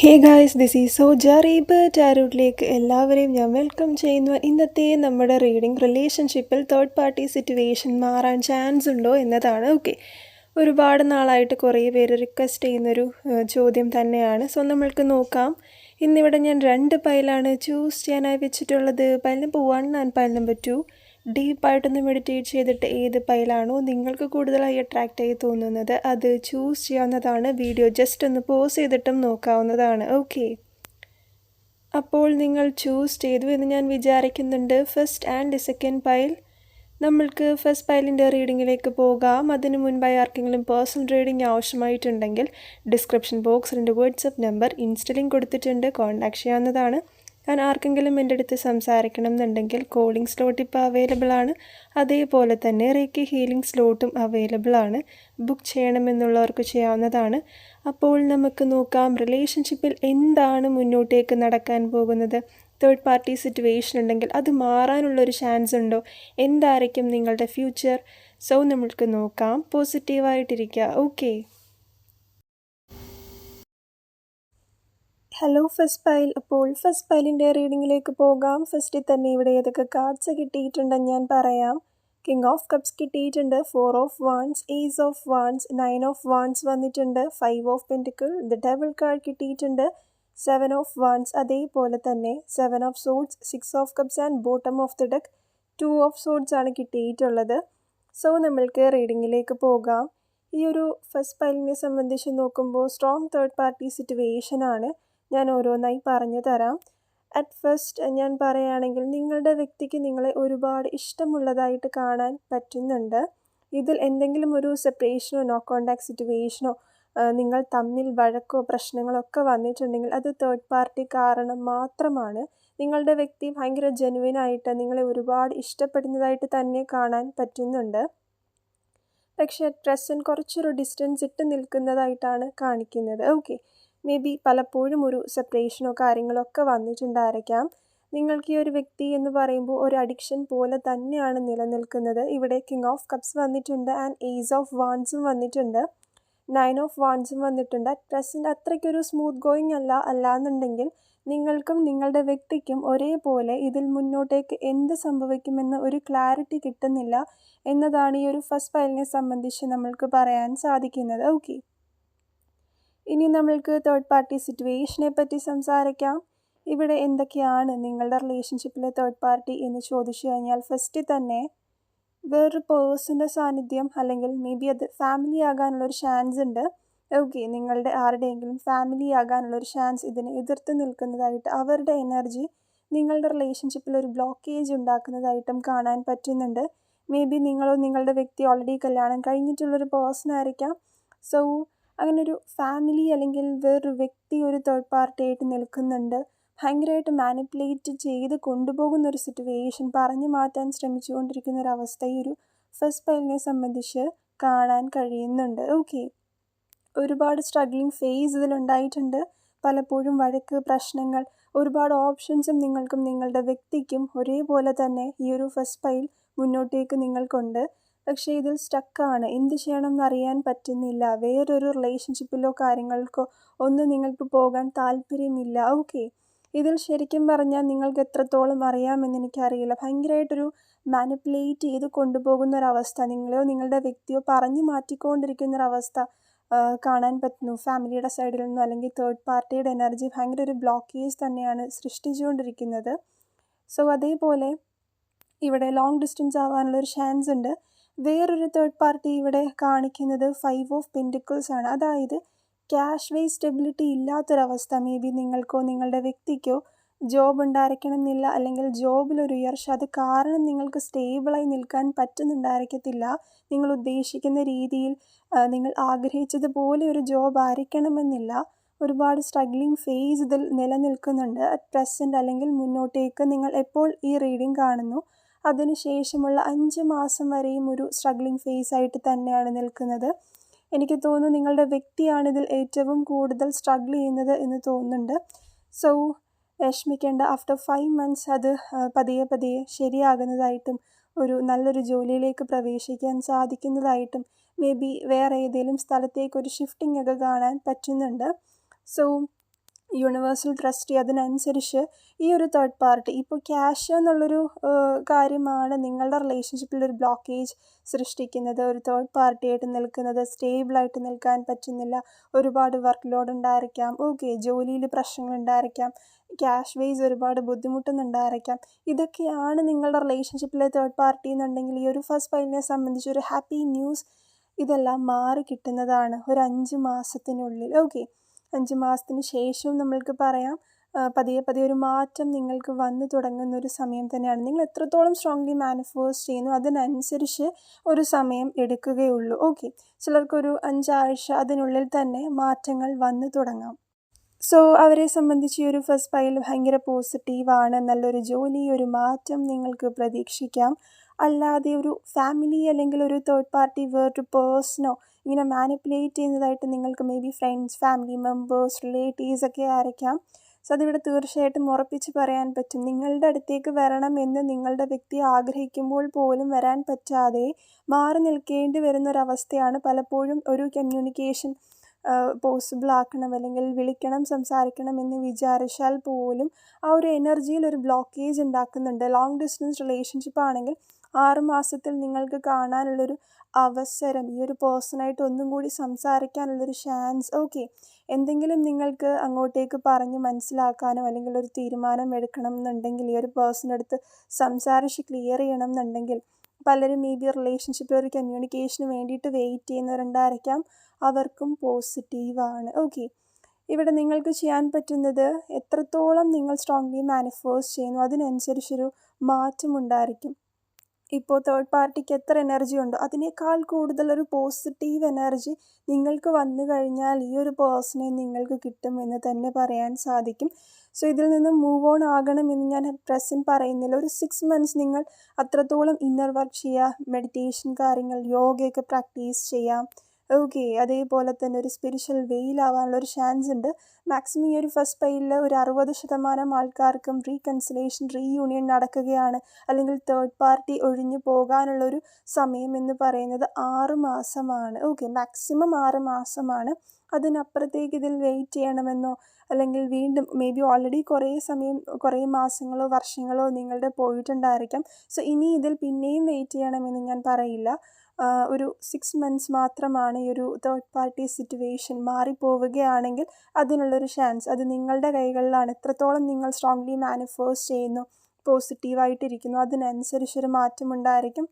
Hey guys this is so ജറീബ് ടാരൂട്ടിലേക്ക് എല്ലാവരെയും ഞാൻ വെൽക്കം ചെയ്യുന്നു. ഇന്നത്തെ നമ്മുടെ റീഡിംഗ് റിലേഷൻഷിപ്പിൽ തേർഡ് പാർട്ടി സിറ്റുവേഷൻ മാറാൻ ചാൻസ് ഉണ്ടോ എന്നതാണ് ഓക്കെ ഒരുപാട് നാളായിട്ട് കുറേ പേര് റിക്വസ്റ്റ് ചെയ്യുന്നൊരു ചോദ്യം തന്നെയാണ്. സോ നമ്മൾക്ക് നോക്കാം. ഇന്നിവിടെ ഞാൻ രണ്ട് പൈലാണ് ചൂസ് ചെയ്യാനായി വെച്ചിട്ടുള്ളത്. Pile number one and pile number two ഡീപ്പായിട്ടൊന്ന് meditate ചെയ്തിട്ട് ഏത് പൈലാണോ നിങ്ങൾക്ക് കൂടുതലായി അട്രാക്റ്റ് ആയി തോന്നുന്നത് അത് ചൂസ് ചെയ്യാവുന്നതാണ്. വീഡിയോ ജസ്റ്റ് ഒന്ന് പോസ് ചെയ്തിട്ടും നോക്കാവുന്നതാണ്. ഓക്കെ അപ്പോൾ നിങ്ങൾ ചൂസ് ചെയ്തു എന്ന് ഞാൻ വിചാരിക്കുന്നുണ്ട്. ഫസ്റ്റ് ആൻഡ് സെക്കൻഡ് പൈൽ നമ്മൾക്ക് ഫസ്റ്റ് പൈലിന്റെ റീഡിങ്ങിലേക്ക് പോകാം. അതിന് മുൻപായി ആർക്കെങ്കിലും പേഴ്സണൽ റീഡിംഗ് ആവശ്യമായിട്ടുണ്ടെങ്കിൽ ഡിസ്ക്രിപ്ഷൻ ബോക്സിൽ എന്റെ വാട്സപ്പ് നമ്പർ ഇൻസ്റ്റലിംഗ് കൊടുത്തിട്ടുണ്ട്. കോൺടാക്ട് ചെയ്യാവുന്നതാണ്. ഞാൻ ആർക്കെങ്കിലും എന്റെ അടുത്ത് സംസാരിക്കണം എന്നുണ്ടെങ്കിൽ കോളിംഗ് സ്ലോട്ട് ഇപ്പോൾ അവൈലബിൾ ആണ്. അതേപോലെ തന്നെ റേക്കി ഹീലിംഗ് സ്ലോട്ടും അവൈലബിൾ ആണ്. ബുക്ക് ചെയ്യണമെന്നുള്ളവർക്ക് ചെയ്യാവുന്നതാണ്. അപ്പോൾ നമുക്ക് നോക്കാം റിലേഷൻഷിപ്പിൽ എന്താണ് മുന്നോട്ടേക്ക് നടക്കാൻ പോകുന്നത്? തേർഡ് പാർട്ടി സിറ്റുവേഷൻ ഉണ്ടെങ്കിൽ അത് മാറാനുള്ളൊരു ചാൻസ് ഉണ്ടോ? എന്തായിരിക്കും നിങ്ങളുടെ ഫ്യൂച്ചർ സോ നമ്മൾക്ക് നോക്കാം. പോസിറ്റീവായിട്ടിരിക്കുക ഓക്കെ ഹലോ ഫസ്റ്റ് പൈൽ അപ്പോൾ ഫസ്റ്റ് പൈലിന്റെ റീഡിങ്ങിലേക്ക് പോകാം. ഫസ്റ്റിൽ തന്നെ ഇവിടെ ഏതൊക്കെ കാർഡ്സ് കിട്ടിയിട്ടുണ്ടെന്ന് ഞാൻ പറയാം. കിങ് ഓഫ് കപ്സ് കിട്ടിയിട്ടുണ്ട്. Four of wands ace of wands nine of wands വന്നിട്ടുണ്ട്. Five of pentacle the double card കിട്ടിയിട്ടുണ്ട്. സെവൻ ഓഫ് വാൺസ് അതേപോലെ തന്നെ seven of swords six of cups and bottom of the deck two of swords ആണ് കിട്ടിയിട്ടുള്ളത്. So നമ്മൾക്ക് റീഡിങ്ങിലേക്ക് പോകാം. ഈ ഒരു ഫസ്റ്റ് പൈലിനെ സംബന്ധിച്ച് നോക്കുമ്പോൾ സ്ട്രോങ് തേർഡ് പാർട്ടി സിറ്റുവേഷൻ ആണ്. ഞാൻ ഓരോന്നായി പറഞ്ഞു തരാം. അറ്റ് ഫസ്റ്റ് ഞാൻ പറയുകയാണെങ്കിൽ നിങ്ങളുടെ വ്യക്തിക്ക് നിങ്ങളെ ഒരുപാട് ഇഷ്ടമുള്ളതായിട്ട് കാണാൻ പറ്റുന്നുണ്ട്. ഇതിൽ എന്തെങ്കിലും ഒരു സെപ്പറേഷനോ നോ കോണ്ടാക്ട് സിറ്റുവേഷനോ നിങ്ങൾ തമ്മിൽ വഴക്കോ പ്രശ്നങ്ങളോ ഒക്കെ വന്നിട്ടുണ്ടെങ്കിൽ അത് തേർഡ് പാർട്ടി കാരണം മാത്രമാണ്. നിങ്ങളുടെ വ്യക്തി ഭയങ്കര ജെനുവിനായിട്ട് നിങ്ങളെ ഒരുപാട് ഇഷ്ടപ്പെടുന്നതായിട്ട് തന്നെ കാണാൻ പറ്റുന്നുണ്ട്. പക്ഷേ അറ്റ് പ്രസന്റ് കുറച്ചൊരു ഡിസ്റ്റൻസ് ഇട്ട് നിൽക്കുന്നതായിട്ടാണ് കാണിക്കുന്നത്. ഓക്കെ മേ ബി പലപ്പോഴും ഒരു സെപ്പറേഷനോ കാര്യങ്ങളോ ഒക്കെ വന്നിട്ടുണ്ടായിരിക്കാം. നിങ്ങൾക്ക് ഈ ഒരു വ്യക്തി എന്ന് പറയുമ്പോൾ ഒരു അഡിക്ഷൻ പോലെ തന്നെയാണ് നിലനിൽക്കുന്നത്. ഇവിടെ കിങ് ഓഫ് കപ്സ് വന്നിട്ടുണ്ട് ആൻഡ് ഏസ് ഓഫ് വാൻസും വന്നിട്ടുണ്ട്. നയൻ ഓഫ് വാൻസും വന്നിട്ടുണ്ട്. അറ്റ് പ്രസന്റ് അത്രയ്ക്കൊരു സ്മൂത്ത് ഗോയിങ് അല്ല അല്ലാന്നുണ്ടെങ്കിൽ നിങ്ങൾക്കും നിങ്ങളുടെ വ്യക്തിക്കും ഒരേപോലെ ഇതിൽ മുന്നോട്ടേക്ക് എന്ത് സംഭവിക്കുമെന്ന് ഒരു ക്ലാരിറ്റി കിട്ടുന്നില്ല എന്നതാണ് ഈ ഒരു ഫസ്റ്റ് ഫയലിനെ സംബന്ധിച്ച് നമ്മൾക്ക് പറയാൻ സാധിക്കുന്നത്. ഓക്കെ ഇനി നമ്മൾക്ക് തേർഡ് പാർട്ടി സിറ്റുവേഷനെ പറ്റി സംസാരിക്കാം. ഇവിടെ എന്തൊക്കെയാണ് നിങ്ങളുടെ റിലേഷൻഷിപ്പിലെ തേർഡ് പാർട്ടി എന്ന് ചോദിച്ചു കഴിഞ്ഞാൽ ഫസ്റ്റ് തന്നെ വേറൊരു പേഴ്സന്റെ സാന്നിധ്യം അല്ലെങ്കിൽ മേ ബി അത് ഫാമിലി ആകാനുള്ളൊരു ചാൻസ് ഉണ്ട്. ഓക്കെ നിങ്ങളുടെ ആരുടെയെങ്കിലും ഫാമിലി ആകാനുള്ളൊരു ചാൻസ് ഇതിനെ എതിർത്ത് നിൽക്കുന്നതായിട്ട് അവരുടെ എനർജി നിങ്ങളുടെ റിലേഷൻഷിപ്പിൽ ഒരു ബ്ലോക്കേജ് ഉണ്ടാക്കുന്നതായിട്ടും കാണാൻ പറ്റുന്നുണ്ട്. മേ ബി നിങ്ങളോ നിങ്ങളുടെ വ്യക്തി ഓൾറെഡി കല്യാണം കഴിഞ്ഞിട്ടുള്ളൊരു പേഴ്സൺ ആയിരിക്കാം. സോ അങ്ങനെ ഒരു ഫാമിലി അല്ലെങ്കിൽ വേറൊരു വ്യക്തി ഒരു തേർഡ് പാർട്ടി ആയിട്ട് നിൽക്കുന്നുണ്ട്. ഭയങ്കരമായിട്ട് മാനിപ്പുലേറ്റ് ചെയ്ത് കൊണ്ടുപോകുന്ന ഒരു സിറ്റുവേഷൻ പറഞ്ഞു മാറ്റാൻ ശ്രമിച്ചുകൊണ്ടിരിക്കുന്ന ഒരു അവസ്ഥ ഈ ഒരു ഫസ്റ്റ് പൈലിനെ സംബന്ധിച്ച് കാണാൻ കഴിയുന്നുണ്ട്. ഓക്കെ ഒരുപാട് സ്ട്രഗ്ലിങ് ഫേസ് ഇതിലുണ്ടായിട്ടുണ്ട്. പലപ്പോഴും വഴക്ക് പ്രശ്നങ്ങൾ ഒരുപാട് ഓപ്ഷൻസും നിങ്ങൾക്കും നിങ്ങളുടെ വ്യക്തിക്കും ഒരേപോലെ തന്നെ ഈ ഒരു ഫസ്റ്റ് പൈൽ മുന്നോട്ടേക്ക് നിങ്ങൾക്കുണ്ട്. പക്ഷേ ഇതിൽ സ്റ്റക്കാണ് എന്ത് ചെയ്യണം എന്നറിയാൻ പറ്റുന്നില്ല. വേറൊരു റിലേഷൻഷിപ്പിലോ കാര്യങ്ങൾക്കോ ഒന്നും നിങ്ങൾക്ക് പോകാൻ താല്പര്യമില്ല. ഓക്കെ ഇതിൽ ശരിക്കും പറഞ്ഞാൽ നിങ്ങൾക്ക് എത്രത്തോളം അറിയാമെന്ന് എനിക്കറിയില്ല. ഭയങ്കരമായിട്ടൊരു മാനിപ്പുലേറ്റ് ചെയ്ത് കൊണ്ടുപോകുന്ന ഒരവസ്ഥ നിങ്ങളെയോ നിങ്ങളുടെ വ്യക്തിയോ പറഞ്ഞു മാറ്റിക്കൊണ്ടിരിക്കുന്ന ഒരവസ്ഥ കാണാൻ പറ്റുന്നു. ഫാമിലിയുടെ സൈഡിൽ നിന്നോ അല്ലെങ്കിൽ തേർഡ് പാർട്ടിയുടെ എനർജി ഭയങ്കര ഒരു ബ്ലോക്കേജ് തന്നെയാണ് സൃഷ്ടിച്ചുകൊണ്ടിരിക്കുന്നത്. സോ അതേപോലെ ഇവിടെ ലോങ് ഡിസ്റ്റൻസ് ആവാനുള്ള ഒരു ചാൻസ് ഉണ്ട്. വേറൊരു തേർഡ് പാർട്ടി ഇവിടെ കാണിക്കുന്നത് ഫൈവ് ഓഫ് പെന്റിക്കിൾസ് ആണ്. അതായത് ക്യാഷ് വേ സ്റ്റെബിലിറ്റി ഇല്ലാത്തൊരവസ്ഥ. മേ ബി നിങ്ങൾക്കോ നിങ്ങളുടെ വ്യക്തിക്കോ ജോബ് ഉണ്ടായിരിക്കണമെന്നില്ല. അല്ലെങ്കിൽ ജോബിൽ ഒരു ഉയർച്ച. അത് കാരണം നിങ്ങൾക്ക് സ്റ്റേബിളായി നിൽക്കാൻ പറ്റുന്നുണ്ടായിരിക്കത്തില്ല. നിങ്ങൾ ഉദ്ദേശിക്കുന്ന രീതിയിൽ നിങ്ങൾ ആഗ്രഹിച്ചതുപോലെ ഒരു ജോബ് ആയിരിക്കണമെന്നില്ല. ഒരുപാട് സ്ട്രഗ്ലിംഗ് ഫേസ് ഇതിൽ നിലനിൽക്കുന്നുണ്ട്. അറ്റ് പ്രസന്റ് അല്ലെങ്കിൽ മുന്നോട്ടേക്ക് നിങ്ങൾ എപ്പോൾ ഈ റീഡിംഗ് കാണുന്നു? അതിനുശേഷമുള്ള അഞ്ച് മാസം വരെയും ഒരു സ്ട്രഗ്ലിംഗ് ഫേസ് ആയിട്ട് തന്നെയാണ് നിൽക്കുന്നത്. എനിക്ക് തോന്നുന്നു നിങ്ങളുടെ വ്യക്തിയാണ് ഇതിൽ ഏറ്റവും കൂടുതൽ സ്ട്രഗിൾ ചെയ്യുന്നത് എന്ന് തോന്നുന്നുണ്ട്. സോ വിഷമിക്കേണ്ട. ആഫ്റ്റർ ഫൈവ് മന്ത്സ് അത് പതിയെ പതിയെ ശരിയാകുന്നതായിട്ടും ഒരു നല്ലൊരു ജോലിയിലേക്ക് പ്രവേശിക്കാൻ സാധിക്കുന്നതായിട്ടും മേ ബി വേറെ ഏതെങ്കിലും സ്ഥലത്തേക്ക് ഒരു ഷിഫ്റ്റിംഗ് ഒക്കെ കാണാൻ പറ്റുന്നുണ്ട്. സോ യൂണിവേഴ്സൽ ട്രസ്റ്റി അതിനനുസരിച്ച് ഈ ഒരു തേർഡ് പാർട്ടി ഇപ്പോൾ ക്യാഷ് എന്നുള്ളൊരു കാര്യമാണ് നിങ്ങളുടെ റിലേഷൻഷിപ്പിൽ ഒരു ബ്ലോക്കേജ് സൃഷ്ടിക്കുന്നത്. ഒരു തേർഡ് പാർട്ടിയായിട്ട് നിൽക്കുന്നത് സ്റ്റേബിളായിട്ട് നിൽക്കാൻ പറ്റുന്നില്ല. ഒരുപാട് വർക്ക് ലോഡ് ഉണ്ടായിരിക്കാം. ഓക്കെ ജോലിയിൽ പ്രശ്നങ്ങൾ ഉണ്ടായിരിക്കാം. ക്യാഷ് വേസ് ഒരുപാട് ബുദ്ധിമുട്ടുന്നുണ്ടായിരിക്കാം. ഇതൊക്കെയാണ് നിങ്ങളുടെ റിലേഷൻഷിപ്പിലെ തേർഡ് പാർട്ടി എന്നുണ്ടെങ്കിൽ ഈ ഒരു ഫസ്റ്റ് ഫൈലിനെ സംബന്ധിച്ച് ഒരു ഹാപ്പി ന്യൂസ് ഇതെല്ലാം മാറി കിട്ടുന്നതാണ്. ഒരു അഞ്ച് മാസത്തിനുള്ളിൽ. ഓക്കെ അഞ്ച് മാസത്തിന് ശേഷവും നമ്മൾക്ക് പറയാം പതിയെ പതിയെ ഒരു മാറ്റം നിങ്ങൾക്ക് വന്നു തുടങ്ങുന്ന ഒരു സമയം തന്നെയാണ്. നിങ്ങൾ എത്രത്തോളം സ്ട്രോങ്ലി മാനിഫോസ് ചെയ്യുന്നു അതിനനുസരിച്ച് ഒരു സമയം എടുക്കുകയുള്ളൂ. ഓക്കെ ചിലർക്കൊരു അഞ്ചാഴ്ച അതിനുള്ളിൽ തന്നെ മാറ്റങ്ങൾ വന്നു തുടങ്ങാം. സോ അവരെ സംബന്ധിച്ച് ഈ ഒരു ഫസ്റ്റ് ഫയൽ ഭയങ്കര പോസിറ്റീവാണ് നല്ലൊരു ജോലി ഒരു മാറ്റം നിങ്ങൾക്ക് പ്രതീക്ഷിക്കാം. അല്ലാതെ ഒരു ഫാമിലി അല്ലെങ്കിൽ ഒരു തേർഡ് പാർട്ടി വേറൊരു പേഴ്സണോ ഇങ്ങനെ മാനിപ്പുലേറ്റ് ചെയ്യുന്നതായിട്ട് നിങ്ങൾക്ക് maybe friends family members relatives ഒക്കെ ആയിരിക്കാം. സോ അതിവിടെ തീർച്ചയായിട്ടും ഉറപ്പിച്ച് പറയാൻ പറ്റും. നിങ്ങളുടെ അടുത്തേക്ക് വരണം എന്ന് നിങ്ങളുടെ വ്യക്തി ആഗ്രഹിക്കുമ്പോൾ പോലും വരാൻ പറ്റാതെ മാറി നിൽക്കേണ്ടി വരുന്നൊരവസ്ഥയാണ് പലപ്പോഴും ഒരു കമ്മ്യൂണിക്കേഷൻ പോസിബിൾ ആക്കണം അല്ലെങ്കിൽ വിളിക്കണം സംസാരിക്കണം എന്ന് വിചാരിച്ചാൽ പോലും ആ ഒരു എനർജിയിൽ ഒരു ബ്ലോക്കേജ് ഉണ്ടാക്കുന്നുണ്ട്. ലോങ് ഡിസ്റ്റൻസ് റിലേഷൻഷിപ്പ് ആണെങ്കിൽ ആറ് മാസത്തിൽ നിങ്ങൾക്ക് കാണാനുള്ളൊരു അവസരം ഈ ഒരു പേഴ്സണായിട്ട് ഒന്നും കൂടി സംസാരിക്കാനുള്ളൊരു ചാൻസ് ഓക്കെ എന്തെങ്കിലും നിങ്ങൾക്ക് അങ്ങോട്ടേക്ക് പറഞ്ഞ് മനസ്സിലാക്കാനോ അല്ലെങ്കിൽ ഒരു തീരുമാനം എടുക്കണം എന്നുണ്ടെങ്കിൽ ഈ ഒരു പേഴ്സൺ അടുത്ത് സംസാരിച്ച് ക്ലിയർ ചെയ്യണം എന്നുണ്ടെങ്കിൽ പലരും മേ ബി റിലേഷൻഷിപ്പിൽ ഒരു കമ്മ്യൂണിക്കേഷന് വേണ്ടിയിട്ട് വെയിറ്റ് ചെയ്യുന്നവരുണ്ടായിരിക്കാം. അവർക്കും പോസിറ്റീവാണ് ഓക്കെ ഇവിടെ നിങ്ങൾക്ക് ചെയ്യാൻ പറ്റുന്നത് എത്രത്തോളം നിങ്ങൾ സ്ട്രോങ്ലി മാനിഫേഴ്സ് ചെയ്യുന്നു അതിനനുസരിച്ചൊരു മാറ്റമുണ്ടായിരിക്കും ഇപ്പോൾ തേർഡ് പാർട്ടിക്ക് എത്ര എനർജി ഉണ്ടോ അതിനേക്കാൾ കൂടുതൽ ഒരു പോസിറ്റീവ് എനർജി നിങ്ങൾക്ക് വന്നു കഴിഞ്ഞാൽ ഈ ഒരു പേഴ്സണെ നിങ്ങൾക്ക് കിട്ടുമെന്ന് തന്നെ പറയാൻ സാധിക്കും. സോ ഇതിൽ നിന്ന് മൂവ് ഓൺ ആകണമെന്ന് ഞാൻ പ്രസന്റ് പറയുന്നില്ല. ഒരു സിക്സ് മന്ത്സ് നിങ്ങൾ അത്രത്തോളം ഇന്നർ വർക്ക് ചെയ്യുക മെഡിറ്റേഷൻ കാര്യങ്ങൾ യോഗയൊക്കെ പ്രാക്ടീസ് ചെയ്യാം. ഓക്കെ അതേപോലെ തന്നെ ഒരു സ്പിരിച്വൽ വെയിലാവാനുള്ള ഒരു ചാൻസ് ഉണ്ട്. മാക്സിമം ഈ ഒരു ഫസ്റ്റ് പൈലിൽ ഒരു അറുപത് ശതമാനം ആൾക്കാർക്കും റീകൺസിലേഷൻ റീയൂണിയൻ നടക്കുകയാണ്. അല്ലെങ്കിൽ തേർഡ് പാർട്ടി ഒഴിഞ്ഞു പോകാനുള്ളൊരു സമയം എന്ന് പറയുന്നത് ആറ് മാസമാണ്. ഓക്കെ മാക്സിമം ആറ് മാസമാണ്. അതിനപ്പുറത്തേക്ക് ഇതിൽ വെയിറ്റ് ചെയ്യണമെന്നോ അല്ലെങ്കിൽ വീണ്ടും മേ ബി ഓൾറെഡി കുറേ സമയം കുറേ മാസങ്ങളോ വർഷങ്ങളോ നിങ്ങളുടെ പോയിട്ടുണ്ടായിരിക്കാം. സോ ഇനി ഇതിൽ പിന്നെയും വെയിറ്റ് ചെയ്യണമെന്ന് ഞാൻ പറയില്ല. ഒരു സിക്സ് മന്ത്സ് മാത്രമാണ് ഈ ഒരു തേർഡ് പാർട്ടി സിറ്റുവേഷൻ മാറിപ്പോവുകയാണെങ്കിൽ അതിനുള്ളൊരു ചാൻസ് അത് നിങ്ങളുടെ കൈകളിലാണ്. എത്രത്തോളം നിങ്ങൾ സ്ട്രോങ്ലി മാനിഫേഴ്സ് ചെയ്യുന്നു പോസിറ്റീവായിട്ടിരിക്കുന്നു അതിനനുസരിച്ചൊരു മാറ്റമുണ്ടായിരിക്കും.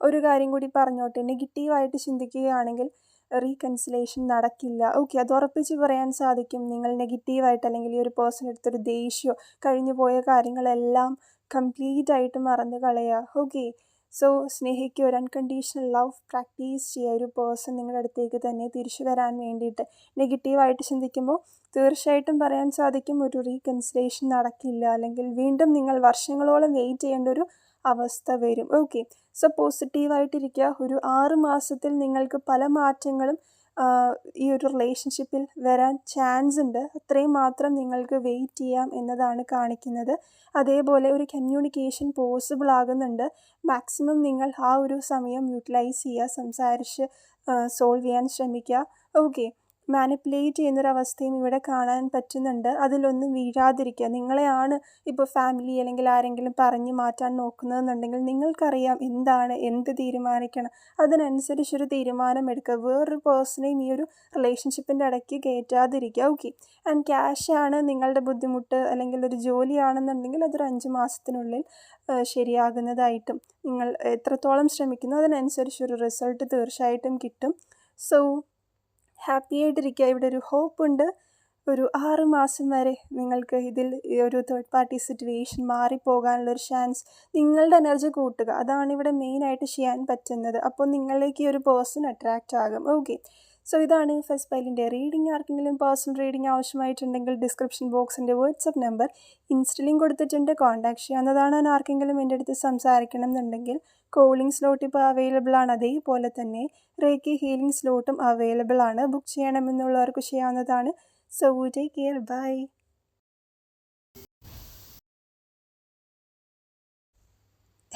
ഒരു കാര്യം കൂടി പറഞ്ഞോട്ടെ. നെഗറ്റീവായിട്ട് ചിന്തിക്കുകയാണെങ്കിൽ റീകൺസിലേഷൻ നടക്കില്ല. ഓക്കെ അത് ഉറപ്പിച്ച് പറയാൻ സാധിക്കും. നിങ്ങൾ നെഗറ്റീവായിട്ട് അല്ലെങ്കിൽ ഈ ഒരു പേഴ്സൺ എടുത്തൊരു ദേഷ്യമോ കഴിഞ്ഞു പോയ കാര്യങ്ങളെല്ലാം കംപ്ലീറ്റ് ആയിട്ട് മറന്നു കളയുക. ഓക്കെ സോ സ്നേഹിക്കുക ഒരു അൺകണ്ടീഷണൽ ലവ് പ്രാക്ടീസ് ചെയ്യുക ഒരു പേഴ്സൺ നിങ്ങളുടെ അടുത്തേക്ക് തന്നെ തിരിച്ചു വരാൻ വേണ്ടിയിട്ട് നെഗറ്റീവായിട്ട് ചിന്തിക്കുമ്പോൾ തീർച്ചയായിട്ടും പറയാൻ സാധിക്കും ഒരു റീകൺസിലേഷൻ നടക്കില്ല. അല്ലെങ്കിൽ വീണ്ടും നിങ്ങൾ വർഷങ്ങളോളം വെയിറ്റ് ചെയ്യേണ്ട ഒരു അവസ്ഥ വരും. ഓക്കെ സോ പോസിറ്റീവായിട്ടിരിക്കുക ഒരു ആറ് മാസത്തിൽ നിങ്ങൾക്ക് പല മാറ്റങ്ങളും ഈ ഒരു റിലേഷൻഷിപ്പിൽ വരാൻ ചാൻസ് ഉണ്ട്. അത്രയും മാത്രം നിങ്ങൾക്ക് വെയിറ്റ് ചെയ്യാം എന്നതാണ് കാണിക്കുന്നത്. അതേപോലെ ഒരു കമ്മ്യൂണിക്കേഷൻ പോസിബിൾ ആകുന്നുണ്ട്. മാക്സിമം നിങ്ങൾ ആ ഒരു സമയം യൂട്ടിലൈസ് ചെയ്യുക സംസാരിച്ച് സോൾവ് ചെയ്യാൻ ശ്രമിക്കുക. ഓക്കെ മാനിപ്പുലേറ്റ് ചെയ്യുന്നൊരവസ്ഥയും ഇവിടെ കാണാൻ പറ്റുന്നുണ്ട്. അതിലൊന്നും വീഴാതിരിക്കുക. നിങ്ങളെയാണ് ഇപ്പോൾ ഫാമിലി അല്ലെങ്കിൽ ആരെങ്കിലും പറഞ്ഞു മാറ്റാൻ നോക്കുന്നതെന്നുണ്ടെങ്കിൽ നിങ്ങൾക്കറിയാം എന്താണ് എന്ത് തീരുമാനിക്കണം. അതിനനുസരിച്ചൊരു തീരുമാനം എടുക്കുക വേറൊരു പേഴ്സണെയും ഈ ഒരു റിലേഷൻഷിപ്പിന്റെ ഇടയ്ക്ക് കയറ്റാതിരിക്കുക. ഓക്കെ ആൻഡ് ക്യാഷാണ് നിങ്ങളുടെ ബുദ്ധിമുട്ട് അല്ലെങ്കിൽ ഒരു ജോലിയാണെന്നുണ്ടെങ്കിൽ അതൊരു അഞ്ച് മാസത്തിനുള്ളിൽ ശരിയാകുന്നതായിട്ടും നിങ്ങൾ എത്രത്തോളം ശ്രമിക്കുന്നു അതിനനുസരിച്ചൊരു റിസൾട്ട് തീർച്ചയായിട്ടും കിട്ടും. സോ ഹാപ്പി ആയിട്ടിരിക്കുക. ഇവിടെ ഒരു ഹോപ്പ് ഉണ്ട് ഒരു ആറ് മാസം വരെ നിങ്ങൾക്ക് ഇതിൽ ഒരു തേർഡ് പാർട്ടി സിറ്റുവേഷൻ മാറിപ്പോകാനുള്ളൊരു ചാൻസ് നിങ്ങളുടെ എനർജി കൂട്ടുക. അതാണ് ഇവിടെ മെയിനായിട്ട് ചെയ്യാൻ പറ്റുന്നത്. അപ്പോൾ നിങ്ങളിലേക്ക് ഈ ഒരു പേഴ്സൺ അട്രാക്റ്റ് ആകും. ഓക്കെ സോ ഇതാണ് ഫസ്റ്റ് ഫയലിന്റെ റീഡിംഗ് ആർക്കെങ്കിലും പേഴ്സണൽ റീഡിംഗ് ആവശ്യമായിട്ടുണ്ടെങ്കിൽ ഡിസ്ക്രിപ്ഷൻ ബോക്സിന്റെ വാട്സപ്പ് നമ്പർ ഇൻസ്റ്റലിംഗ് കൊടുത്തിട്ടുണ്ട്. കോൺടാക്ട് ചെയ്യാവുന്നതാണ് ആർക്കെങ്കിലും എന്റെ അടുത്ത് സംസാരിക്കണം എന്നുണ്ടെങ്കിൽ കോളിംഗ് സ്ലോട്ട് ഇപ്പോൾ അവൈലബിൾ ആണ്. അതേപോലെ തന്നെ റേക്കി ഹീലിംഗ് സ്ലോട്ടും അവൈലബിൾ ആണ്. ബുക്ക് ചെയ്യണമെന്നുള്ളവർക്ക് ചെയ്യാവുന്നതാണ്. So take care bye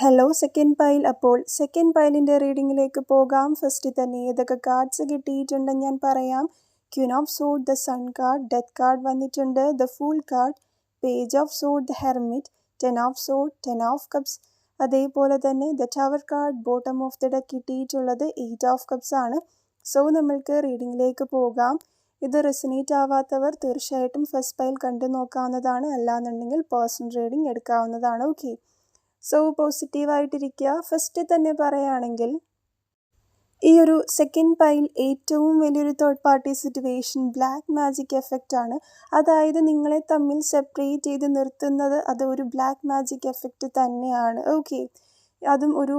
hello second pile അപ്പോൾ സെക്കൻഡ് പൈലിന്റെ റീഡിങ്ങിലേക്ക് പോകാം. ഫസ്റ്റ് തന്നെ ഏതൊക്കെ കാർഡ്സ് കിട്ടിയിട്ടുണ്ടെന്ന് ഞാൻ പറയാം. Queen of sword the sun card death card വന്നിട്ടുണ്ട്. The fool card page of sword the hermit ten of sword ten of cups അതേപോലെ തന്നെ the tower card bottom of the deck കിട്ടിയിട്ടുള്ളത് eight of cups ആണ്. So നമ്മൾക്ക് റീഡിങ്ങിലേക്ക് പോകാം. ഇത് resonate ആവാത്തവർ തീർച്ചയായിട്ടും first pile കണ്ടു നോക്കാവുന്നതാണ് അല്ലാന്നുണ്ടെങ്കിൽ പേഴ്സണൽ റീഡിംഗ് എടുക്കാവുന്നതാണ്. ഓക്കെ സോ പോസിറ്റീവായിട്ടിരിക്കുക ഫസ്റ്റ് തന്നെ പറയുകയാണെങ്കിൽ ഈ ഒരു സെക്കൻഡ് പൈൽ ഏറ്റവും വലിയൊരു third party situation black magic effect ആണ്. അതായത് നിങ്ങളെ തമ്മിൽ സെപ്പറേറ്റ് ചെയ്ത് നിർത്തുന്നത് അത് ഒരു ബ്ലാക്ക് മാജിക് എഫക്റ്റ് തന്നെയാണ്. ഓക്കെ അതും ഒരു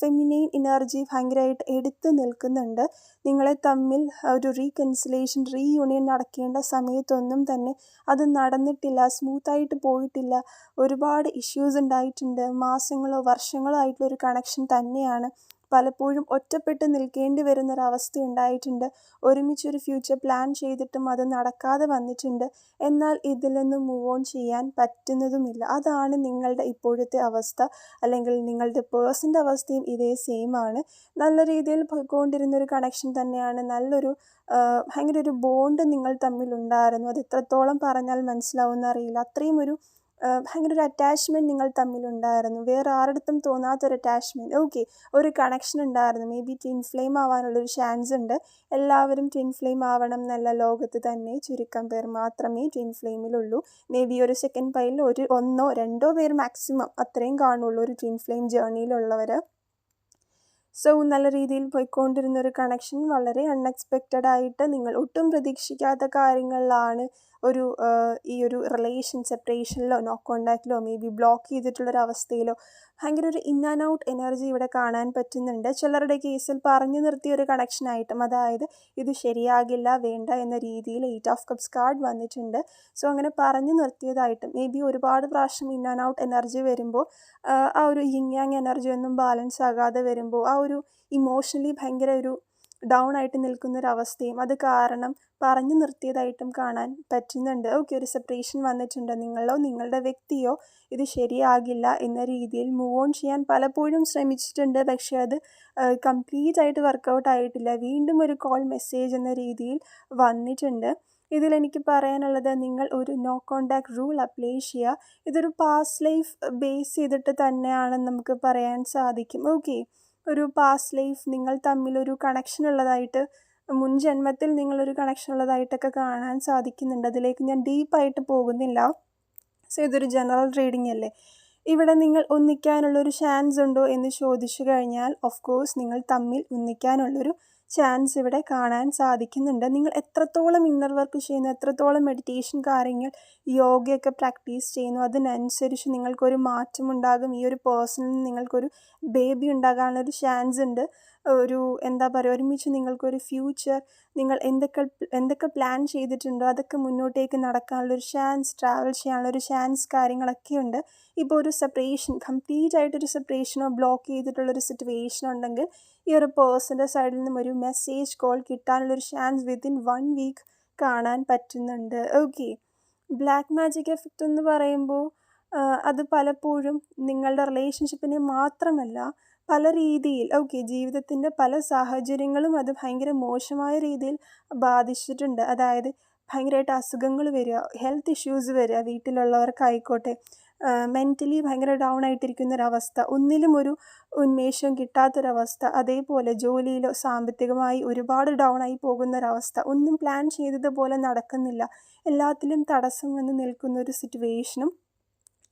ഫെമിനൈൻ എനർജി ഭയങ്കരമായിട്ട് എടുത്തു നിൽക്കുന്നുണ്ട്. നിങ്ങളെ തമ്മിൽ ഒരു റീകൺസിലേഷൻ റീയൂണിയൻ നടക്കേണ്ട സമയത്തൊന്നും തന്നെ അത് നടന്നിട്ടില്ല സ്മൂത്തായിട്ട് പോയിട്ടില്ല. ഒരുപാട് ഇഷ്യൂസ് ഉണ്ടായിട്ടുണ്ട്. മാസങ്ങളോ വർഷങ്ങളോ ആയിട്ടുള്ള ഒരു കണക്ഷൻ തന്നെയാണ്. പലപ്പോഴും ഒറ്റപ്പെട്ട് നിൽക്കേണ്ടി വരുന്നൊരവസ്ഥ ഉണ്ടായിട്ടുണ്ട്. ഒരുമിച്ചൊരു ഫ്യൂച്ചർ പ്ലാൻ ചെയ്തിട്ടും അത് നടക്കാതെ വന്നിട്ടുണ്ട്. എന്നാൽ ഇതിൽ നിന്ന് മൂവ് ഓൺ ചെയ്യാൻ പറ്റുന്നതുമില്ല. അതാണ് നിങ്ങളുടെ ഇപ്പോഴത്തെ അവസ്ഥ. അല്ലെങ്കിൽ നിങ്ങളുടെ പേഴ്സന്റെ അവസ്ഥയും ഇതേ സെയിം ആണ്. നല്ല രീതിയിൽ പോയിക്കൊണ്ടിരുന്നൊരു കണക്ഷൻ തന്നെയാണ്. നല്ലൊരു ഭയങ്കര ഒരു ബോണ്ട് നിങ്ങൾ തമ്മിലുണ്ടായിരുന്നു അത് എത്രത്തോളം പറഞ്ഞാൽ മനസ്സിലാവുമെന്ന് അറിയില്ല. അത്രയും ഒരു ഭയങ്കര ഒരു അറ്റാച്ച്മെന്റ് നിങ്ങൾ തമ്മിലുണ്ടായിരുന്നു. വേറെ ആരുടെ തോന്നാത്തൊരു അറ്റാച്ച്മെന്റ് ഓക്കെ ഒരു കണക്ഷൻ ഉണ്ടായിരുന്നു. മേ ബി ട്വിൻ ഫ്ലെയിം ആവാനുള്ളൊരു ചാൻസ് ഉണ്ട്. എല്ലാവരും ട്വിൻ ഫ്ലെയിം ആവണം എന്നല്ല ലോകത്ത് തന്നെ ചുരുക്കം പേർ മാത്രമേ ട്വിൻ ഫ്ലെയിമിലുള്ളൂ മേ ബി ഒരു സെക്കൻഡ് പൈലിൽ ഒരു ഒന്നോ രണ്ടോ പേർ മാക്സിമം അത്രയും കാണുള്ളൂ ഒരു ട്വിൻ ഫ്ലെയിം ജേർണിയിലുള്ളവർ സോ നല്ല രീതിയിൽ പോയിക്കൊണ്ടിരുന്ന ഒരു കണക്ഷൻ വളരെ അൺഎക്സ്പെക്റ്റഡ് ആയിട്ട് നിങ്ങൾ ഒട്ടും പ്രതീക്ഷിക്കാത്ത കാര്യങ്ങളിലാണ് ഒരു ഈ ഒരു റിലേഷൻ സെപ്പറേഷനിലോ നോ കോണ്ടാക്റ്റിലോ മേ ബി ബ്ലോക്ക് ചെയ്തിട്ടുള്ളൊരവസ്ഥയിലോ ഭയങ്കര ഒരു ഇൻ ആൻഡ് ഔട്ട് എനർജി ഇവിടെ കാണാൻ പറ്റുന്നുണ്ട്. ചിലരുടെ കേസിൽ പറഞ്ഞു നിർത്തിയ ഒരു കണക്ഷനായിട്ടും അതായത് ഇത് ശരിയാകില്ല വേണ്ട എന്ന രീതിയിൽ എയ്റ്റ് ഓഫ് കപ്സ് കാർഡ് വന്നിട്ടുണ്ട്. സോ അങ്ങനെ പറഞ്ഞു നിർത്തിയതായിട്ടും മേ ബി ഒരുപാട് പ്രാവശ്യം ഇൻ ആൻഡ് ഔട്ട് എനർജി വരുമ്പോൾ ആ ഒരു യാങ് എനർജി ഒന്നും ബാലൻസ് ആകാതെ വരുമ്പോൾ ആ ഒരു ഇമോഷണലി ഭയങ്കര ഒരു ഡൗൺ ആയിട്ട് നിൽക്കുന്ന ഒരു അവസ്ഥയും അത് കാരണം പറഞ്ഞു നിർത്തിയതായിട്ടും കാണാൻ പറ്റുന്നുണ്ട്. ഓക്കെ ഒരു സെപ്പറേഷൻ വന്നിട്ടുണ്ട്. നിങ്ങളോ നിങ്ങളുടെ വ്യക്തിയോ ഇത് ശരിയാകില്ല എന്ന രീതിയിൽ മൂവ് ഓൺ ചെയ്യാൻ പലപ്പോഴും ശ്രമിച്ചിട്ടുണ്ട്. പക്ഷേ അത് കംപ്ലീറ്റ് ആയിട്ട് വർക്കൗട്ട് ആയിട്ടില്ല. വീണ്ടും ഒരു കോൾ മെസ്സേജ് എന്ന രീതിയിൽ വന്നിട്ടുണ്ട്. ഇതിലെനിക്ക് പറയാനുള്ളത് നിങ്ങൾ ഒരു നോ കോണ്ടാക്ട് റൂൾ അപ്ലൈ ചെയ്യുക. ഇതൊരു പാസ്റ്റ് ലൈഫ് ബേസ് ചെയ്തിട്ട് തന്നെയാണെന്ന് നമുക്ക് പറയാൻ സാധിക്കും. ഓക്കെ ഒരു പാസ്റ്റ് ലൈഫ് നിങ്ങൾ തമ്മിലൊരു കണക്ഷൻ ഉള്ളതായിട്ട് മുൻ ജന്മത്തിൽ നിങ്ങളൊരു കണക്ഷൻ ഉള്ളതായിട്ടൊക്കെ കാണാൻ സാധിക്കുന്നുണ്ട്. അതിലേക്ക് ഞാൻ ഡീപ്പായിട്ട് പോകുന്നില്ല. സോ ഇതൊരു ജനറൽ റീഡിംഗ് അല്ലേ? ഇവിടെ നിങ്ങൾ ഒന്നിക്കാനുള്ളൊരു ചാൻസ് ഉണ്ടോ എന്ന് ചോദിച്ചു കഴിഞ്ഞാൽ ഓഫ് കോഴ്സ് നിങ്ങൾ തമ്മിൽ ഒന്നിക്കാനുള്ളൊരു ചാൻസ് ഇവിടെ കാണാൻ സാധിക്കുന്നുണ്ട്. നിങ്ങൾ എത്രത്തോളം ഇന്നർ വർക്ക് ചെയ്യുന്നു എത്രത്തോളം മെഡിറ്റേഷൻ കാര്യങ്ങൾ യോഗയൊക്കെ പ്രാക്ടീസ് ചെയ്യുന്നു അതിനനുസരിച്ച് നിങ്ങൾക്കൊരു മാറ്റം ഉണ്ടാകും ഈ ഒരു പേഴ്സണിൽ നിങ്ങൾക്കൊരു ബേബി ഉണ്ടാകാനുള്ളൊരു ചാൻസ് ഉണ്ട്. ഒരു എന്താ പറയുക ഒരുമിച്ച് നിങ്ങൾക്കൊരു ഫ്യൂച്ചർ നിങ്ങൾ എന്തൊക്കെ എന്തൊക്കെ പ്ലാൻ ചെയ്തിട്ടുണ്ടോ അതൊക്കെ മുന്നോട്ടേക്ക് നടക്കാനുള്ളൊരു ചാൻസ് ട്രാവൽ ചെയ്യാനുള്ളൊരു ചാൻസ് കാര്യങ്ങളൊക്കെ ഉണ്ട്. ഇപ്പോൾ ഒരു സെപ്പറേഷൻ കംപ്ലീറ്റ് ആയിട്ടൊരു സെപ്പറേഷനോ ബ്ലോക്ക് ചെയ്തിട്ടുള്ളൊരു സിറ്റുവേഷൻ ഉണ്ടെങ്കിൽ ഈ ഒരു പേഴ്സന്റെ സൈഡിൽ നിന്നും ഒരു മെസ്സേജ് കോൾ കിട്ടാനുള്ളൊരു ചാൻസ് വിത്തിൻ വൺ വീക്ക് കാണാൻ പറ്റുന്നുണ്ട്. ഓക്കെ ബ്ലാക്ക് മാജിക് എഫക്റ്റ് എന്ന് പറയുമ്പോൾ അത് പലപ്പോഴും നിങ്ങളുടെ റിലേഷൻഷിപ്പിനെ മാത്രമല്ല പല രീതിയിൽ ഓക്കെ ജീവിതത്തിന്റെ പല സാഹചര്യങ്ങളും അത് ഭയങ്കര മോശമായ രീതിയിൽ ബാധിച്ചിട്ടുണ്ട്. അതായത് ഭയങ്കരമായിട്ട് അസുഖങ്ങൾ വരിക ഹെൽത്ത് ഇഷ്യൂസ് വരിക വീട്ടിലുള്ളവർക്കായിക്കോട്ടെ മെന്റലി ഭയങ്കര ഡൗൺ ആയിട്ടിരിക്കുന്ന ഒരവസ്ഥ ഒന്നിലും ഒരു ഉന്മേഷം കിട്ടാത്തൊരവസ്ഥ. അതേപോലെ ജോലിയിലോ സാമ്പത്തികമായി ഒരുപാട് ഡൗൺ ആയി പോകുന്നൊരവസ്ഥ. ഒന്നും പ്ലാൻ ചെയ്തതുപോലെ നടക്കുന്നില്ല. എല്ലാത്തിലും തടസ്സം വന്ന് നിൽക്കുന്ന ഒരു സിറ്റുവേഷനും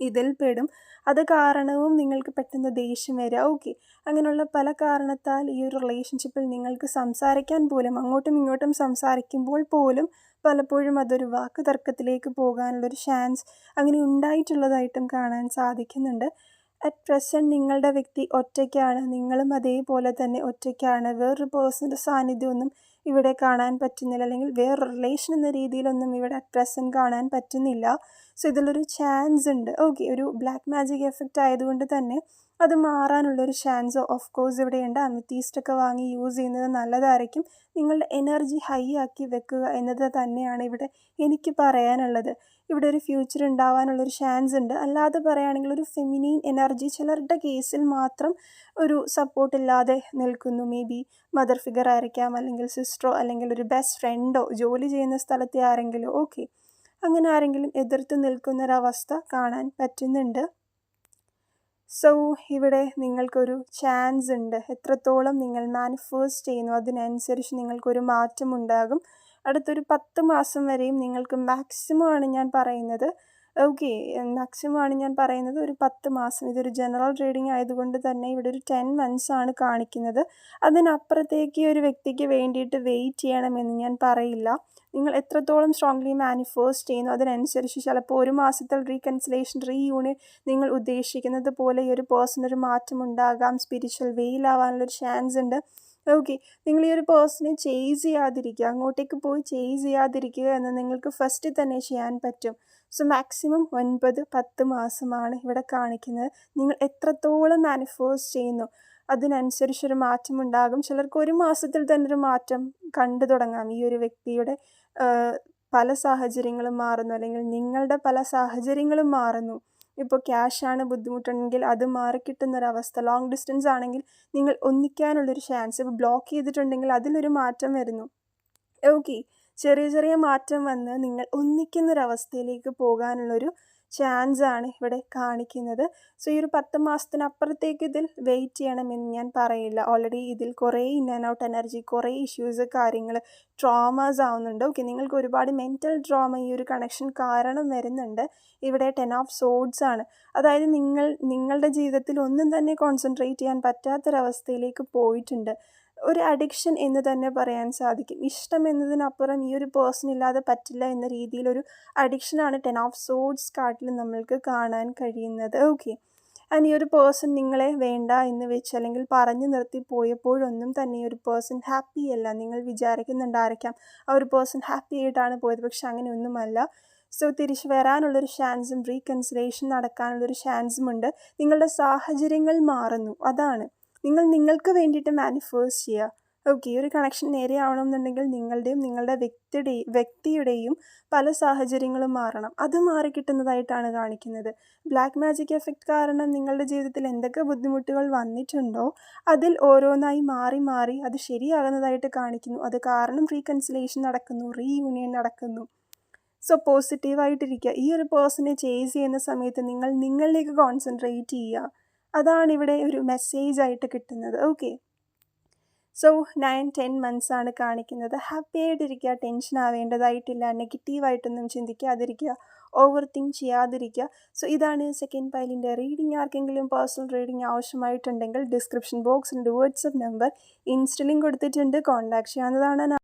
ഇതിൽ പെടും. അത് കാരണവും നിങ്ങൾക്ക് പെട്ടെന്ന് ദേഷ്യം വരിക ഓക്കെ അങ്ങനെയുള്ള പല കാരണത്താൽ ഈ ഒരു റിലേഷൻഷിപ്പിൽ നിങ്ങൾക്ക് സംസാരിക്കാൻ പോലും അങ്ങോട്ടും ഇങ്ങോട്ടും സംസാരിക്കുമ്പോൾ പോലും പലപ്പോഴും അതൊരു വാക്ക് തർക്കത്തിലേക്ക് പോകാനുള്ളൊരു ചാൻസ് അങ്ങനെ ഉണ്ടായിട്ടുള്ളതായിട്ടും കാണാൻ സാധിക്കുന്നുണ്ട്. അറ്റ് പ്രസന്റ് നിങ്ങളുടെ വ്യക്തി ഒറ്റയ്ക്കാണ്. നിങ്ങളും അതേപോലെ തന്നെ ഒറ്റയ്ക്കാണ്. വേറൊരു പേഴ്സന്റെ സാന്നിധ്യമൊന്നും ഇവിടെ കാണാൻ പറ്റുന്നില്ല. അല്ലെങ്കിൽ വേറെ റിലേഷൻ എന്ന രീതിയിലൊന്നും ഇവിടെ അറ്റ് പ്രസന്റ് കാണാൻ പറ്റുന്നില്ല. സോ ഇതിലൊരു ചാൻസ് ഉണ്ട്. ഓക്കെ ഒരു ബ്ലാക്ക് മാജിക് എഫക്റ്റ് ആയതുകൊണ്ട് തന്നെ അത് മാറാനുള്ളൊരു ചാൻസ് ഓഫ് കോഴ്സ് ഇവിടെയുണ്ട്. അമിത്തീസ്റ്റൊക്കെ വാങ്ങി യൂസ് ചെയ്യുന്നത് നല്ലതായിരിക്കും. നിങ്ങളുടെ എനർജി ഹൈ ആക്കി വെക്കുക എന്നത് തന്നെയാണ് ഇവിടെ എനിക്ക് പറയാനുള്ളത്. ഇവിടെ ഒരു ഫ്യൂച്ചർ ഉണ്ടാവാനുള്ളൊരു ചാൻസ് ഉണ്ട്. അല്ലാതെ പറയുകയാണെങ്കിൽ ഒരു ഫെമിനീൻ എനർജി ചിലരുടെ കേസിൽ മാത്രം ഒരു സപ്പോർട്ട് ഇല്ലാതെ നിൽക്കുന്നു. മേ ബി മദർ ഫിഗർ ആയിരിക്കാം അല്ലെങ്കിൽ സിസ്റ്ററോ അല്ലെങ്കിൽ ഒരു ബെസ്റ്റ് ഫ്രണ്ടോ ജോലി ചെയ്യുന്ന സ്ഥലത്തെ ആരെങ്കിലും. ഓക്കെ അങ്ങനെ ആരെങ്കിലും എതിർത്ത് നിൽക്കുന്നൊരവസ്ഥ കാണാൻ പറ്റുന്നുണ്ട്. സോ ഇവിടെ നിങ്ങൾക്കൊരു ചാൻസ് ഉണ്ട്. എത്രത്തോളം നിങ്ങൾ മാനിഫേസ്റ്റ് ചെയ്യുന്നു അതിനനുസരിച്ച് നിങ്ങൾക്കൊരു മാറ്റം ഉണ്ടാകും അടുത്തൊരു പത്ത് മാസം വരെയും നിങ്ങൾക്ക് മാക്സിമം ആണ് ഞാൻ പറയുന്നത്. ഓക്കെ മാക്സിമം ആണ് ഞാൻ പറയുന്നത് ഒരു പത്ത് മാസം. ഇതൊരു ജനറൽ റീഡിംഗ് ആയതുകൊണ്ട് തന്നെ ഇവിടെ ഒരു ടെൻ മന്ത്സ് ആണ് കാണിക്കുന്നത്. അതിനപ്പുറത്തേക്ക് ഒരു വ്യക്തിക്ക് വേണ്ടിയിട്ട് വെയിറ്റ് ചെയ്യണമെന്ന് ഞാൻ പറയില്ല. നിങ്ങൾ എത്രത്തോളം സ്ട്രോങ്ലി മാനിഫേസ്റ്റ് ചെയ്യുന്നു അതിനനുസരിച്ച് ചിലപ്പോൾ ഒരു മാസത്തിൽ റീകൺസിലേഷൻ റീയൂണിയൻ നിങ്ങൾ ഉദ്ദേശിക്കുന്നത് പോലെ ഈ ഒരു പേഴ്സൺ ഒരു മാറ്റം ഉണ്ടാകാം. സ്പിരിച്വൽ വെയിലാവാനുള്ളൊരു ചാൻസ് ഉണ്ട്. ഓക്കെ നിങ്ങൾ ഈ ഒരു പേഴ്സണെ ചേസ് ചെയ്യാതിരിക്കുക. അങ്ങോട്ടേക്ക് പോയി ചേസ് ചെയ്യാതിരിക്കുക എന്ന് നിങ്ങൾക്ക് ഫസ്റ്റ് തന്നെ ചെയ്യാൻ പറ്റും. സോ മാക്സിമം ഒൻപത് പത്ത് മാസമാണ് ഇവിടെ കാണിക്കുന്നത്. നിങ്ങൾ എത്രത്തോളം മാനിഫോഴ്സ് ചെയ്യുന്നു അതിനനുസരിച്ച് ഒരു മാറ്റം ഉണ്ടാകും. ചിലർക്ക് ഒരു മാസത്തിൽ തന്നെ ഒരു മാറ്റം കണ്ടു തുടങ്ങാം. ഈ ഒരു വ്യക്തിയുടെ പല സാഹചര്യങ്ങളും മാറുന്നു. അല്ലെങ്കിൽ നിങ്ങളുടെ പല സാഹചര്യങ്ങളും മാറുന്നു. ഇപ്പോൾ ക്യാഷാണ് ബുദ്ധിമുട്ടുണ്ടെങ്കിൽ അത് മാറിക്കിട്ടുന്നൊരവസ്ഥ ലോങ് ഡിസ്റ്റൻസ് ആണെങ്കിൽ നിങ്ങൾ ഒന്നിക്കാനുള്ളൊരു ചാൻസ് ഇപ്പോൾ ബ്ലോക്ക് ചെയ്തിട്ടുണ്ടെങ്കിൽ അതിലൊരു മാറ്റം വരുന്നു. ഓക്കെ ചെറിയ ചെറിയ മാറ്റം വന്ന് നിങ്ങൾ ഒന്നിക്കുന്നൊരവസ്ഥയിലേക്ക് പോകാനുള്ളൊരു ചാൻസ് ആണ് ഇവിടെ കാണിക്കുന്നത്. സോ ഈ ഒരു പത്ത് മാസത്തിനപ്പുറത്തേക്ക് ഇതിൽ വെയിറ്റ് ചെയ്യണമെന്ന് ഞാൻ പറയില്ല. ഓൾറെഡി ഇതിൽ കുറേ ഇൻ ആൻഡ് ഔട്ട് എനർജി കുറേ ഇഷ്യൂസ് കാര്യങ്ങൾ ട്രോമാസ് ആവുന്നുണ്ട്. ഓക്കെ നിങ്ങൾക്ക് ഒരുപാട് മെന്റൽ ട്രോമ ഈ ഒരു കണക്ഷൻ കാരണം വരുന്നുണ്ട്. ഇവിടെ ടെൻ ഓഫ് സോഡ്സ് ആണ്. അതായത് നിങ്ങൾ നിങ്ങളുടെ ജീവിതത്തിൽ ഒന്നും തന്നെ കോൺസെൻട്രേറ്റ് ചെയ്യാൻ പറ്റാത്തൊരവസ്ഥയിലേക്ക് പോയിട്ടുണ്ട്. ഒരു അഡിക്ഷൻ എന്ന് തന്നെ പറയാൻ സാധിക്കും. ഇഷ്ടം എന്നതിനപ്പുറം ഈ ഒരു പേഴ്സൺ ഇല്ലാതെ പറ്റില്ല എന്ന രീതിയിലൊരു അഡിക്ഷനാണ് ടെൻ ഓഫ് സോഡ്സ് കാർഡിൽ നമ്മൾക്ക് കാണാൻ കഴിയുന്നത്. ഓക്കെ ആൻഡ് ഈ ഒരു പേഴ്സൺ നിങ്ങളെ വേണ്ട എന്ന് വെച്ച് അല്ലെങ്കിൽ പറഞ്ഞു നിർത്തി പോയപ്പോഴൊന്നും തന്നെ ഈ ഒരു പേഴ്സൺ ഹാപ്പി അല്ല. നിങ്ങൾ വിചാരിക്കുന്നുണ്ടായിരിക്കാം ആ ഒരു പേഴ്സൺ ഹാപ്പി ആയിട്ടാണ് പോയത്. പക്ഷെ അങ്ങനെയൊന്നുമല്ല. സോ തിരിച്ചു വരാനുള്ളൊരു ചാൻസും റീകൺസിലേഷൻ നടക്കാനുള്ളൊരു ചാൻസും ഉണ്ട്. നിങ്ങളുടെ സാഹചര്യങ്ങൾ മാറുന്നു. അതാണ്. നിങ്ങൾ നിങ്ങൾക്ക് വേണ്ടിയിട്ട് മാനിഫേസ്റ്റ് ചെയ്യുക. ഓക്കെ ഈ ഒരു കണക്ഷൻ നേരെയാവണമെന്നുണ്ടെങ്കിൽ നിങ്ങളുടെയും നിങ്ങളുടെ വ്യക്തിയുടെയും വ്യക്തിയുടെയും പല സാഹചര്യങ്ങളും മാറണം. അത് മാറിക്കിട്ടുന്നതായിട്ടാണ് കാണിക്കുന്നത്. ബ്ലാക്ക് മാജിക് എഫക്റ്റ് കാരണം നിങ്ങളുടെ ജീവിതത്തിൽ എന്തൊക്കെ ബുദ്ധിമുട്ടുകൾ വന്നിട്ടുണ്ടോ അതിൽ ഓരോന്നായി മാറി മാറി അത് ശരിയാകുന്നതായിട്ട് കാണിക്കുന്നു. അത് കാരണം റീകൺസിലേഷൻ നടക്കുന്നു റീയൂണിയൻ നടക്കുന്നു. സോ പോസിറ്റീവായിട്ടിരിക്കുക ഈ ഒരു പേഴ്സണെ ചേസ് ചെയ്യുന്ന സമയത്ത് നിങ്ങൾ നിങ്ങളിലേക്ക് കോൺസെൻട്രേറ്റ് ചെയ്യുക. അതാണ് ഇവിടെ ഒരു മെസ്സേജ് ആയിട്ട് കിട്ടുന്നത്. Okay so nine ten months ആണ് കാണിക്കുന്നത്. ഹാപ്പി ആയിട്ടിരിക്കുക ടെൻഷൻ ആവേണ്ടതായിട്ടില്ല നെഗറ്റീവായിട്ടൊന്നും ചിന്തിക്കാതിരിക്കുക ഓവർ തിങ്ക് ചെയ്യാതിരിക്കുക. സോ ഇതാണ് സെക്കൻഡ് പൈലിന്റെ റീഡിംഗ് ആർക്കെങ്കിലും പേഴ്സണൽ റീഡിംഗ് ആവശ്യമായിട്ടുണ്ടെങ്കിൽ ഡിസ്ക്രിപ്ഷൻ ബോക്സിന്റെ വാട്സപ്പ് നമ്പർ ഇൻസ്റ്റലിംഗ് കൊടുത്തിട്ടുണ്ട്. കോൺടാക്ട് ചെയ്യാവുന്നതാണ്